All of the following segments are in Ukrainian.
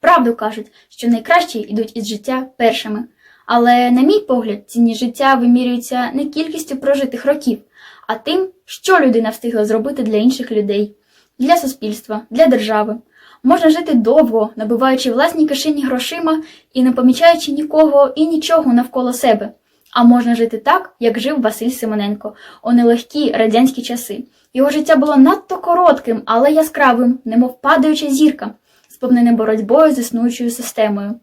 Правду кажуть, що найкращі йдуть із життя першими. Але, на мій погляд, цінність життя вимірюється не кількістю прожитих років, а тим, що людина встигла зробити для інших людей, для суспільства, для держави. Можна жити довго, набиваючи власні кишені грошима і не помічаючи нікого і нічого навколо себе. А можна жити так, як жив Василь Симоненко у нелегкі радянські часи. Його життя було надто коротким, але яскравим, немов падаюча зірка, сповнене боротьбою з існуючою системою.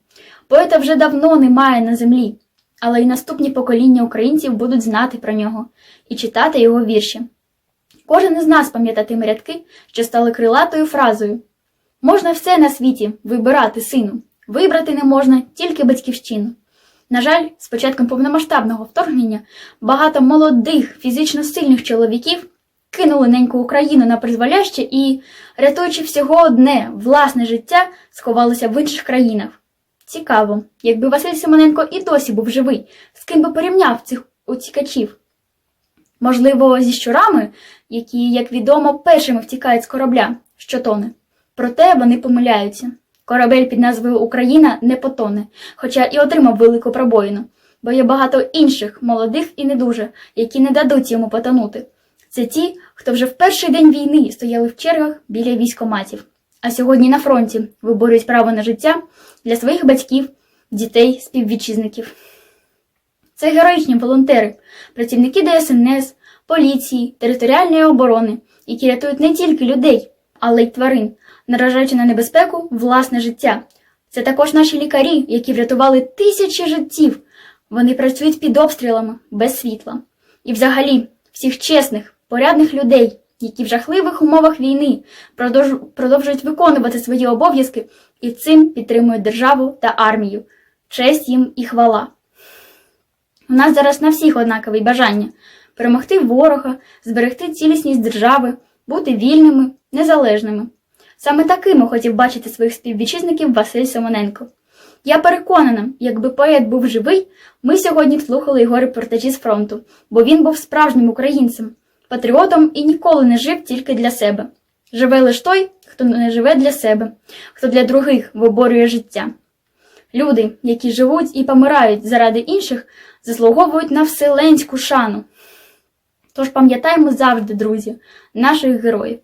Поета вже давно немає на землі, але й наступні покоління українців будуть знати про нього і читати його вірші. Кожен із нас пам'ятатиме рядки, що стали крилатою фразою Можна все на світі вибирати, сину, вибрати не можна тільки батьківщину. На жаль, з початком повномасштабного вторгнення багато молодих, фізично сильних чоловіків кинули неньку Україну на призволяще і, рятуючи всього одне власне життя, сховалися в інших країнах. Цікаво, якби Василь Симоненко і досі був живий, з ким би порівняв цих утікачів. Можливо, зі щурами, які, як відомо, першими втікають з корабля, що тоне. Проте вони помиляються. Корабель під назвою Україна не потоне, хоча і отримав велику пробоїну, бо є багато інших, молодих і не дуже, які не дадуть йому потонути. Це ті, хто вже в перший день війни стояли в чергах біля військоматів, а сьогодні на фронті виборюють право на життя для своїх батьків, дітей, співвітчизників. Це героїчні волонтери, працівники ДСНС, поліції, територіальної оборони, які рятують не тільки людей, але й тварин, наражаючи на небезпеку власне життя. Це також наші лікарі, які врятували тисячі життів. Вони працюють під обстрілами без світла. І взагалі всіх чесних, порядних людей, які в жахливих умовах війни продовж- продовжують виконувати свої обов'язки і цим підтримують державу та армію. Честь їм і хвала. У нас зараз на всіх однакові бажання перемогти ворога, зберегти цілісність держави, бути вільними, незалежними. Саме такими хотів бачити своїх співвітчизників Василь Симоненко. Я переконана, якби поет був живий, ми сьогодні б слухали його репортажі з фронту, бо він був справжнім українцем, патріотом і ніколи не жив тільки для себе. Живе лише той, хто не живе для себе, хто для других виборює життя. Люди, які живуть і помирають заради інших, заслуговують на вселенську шану. Тож пам'ятаємо завжди, друзі, наших героїв.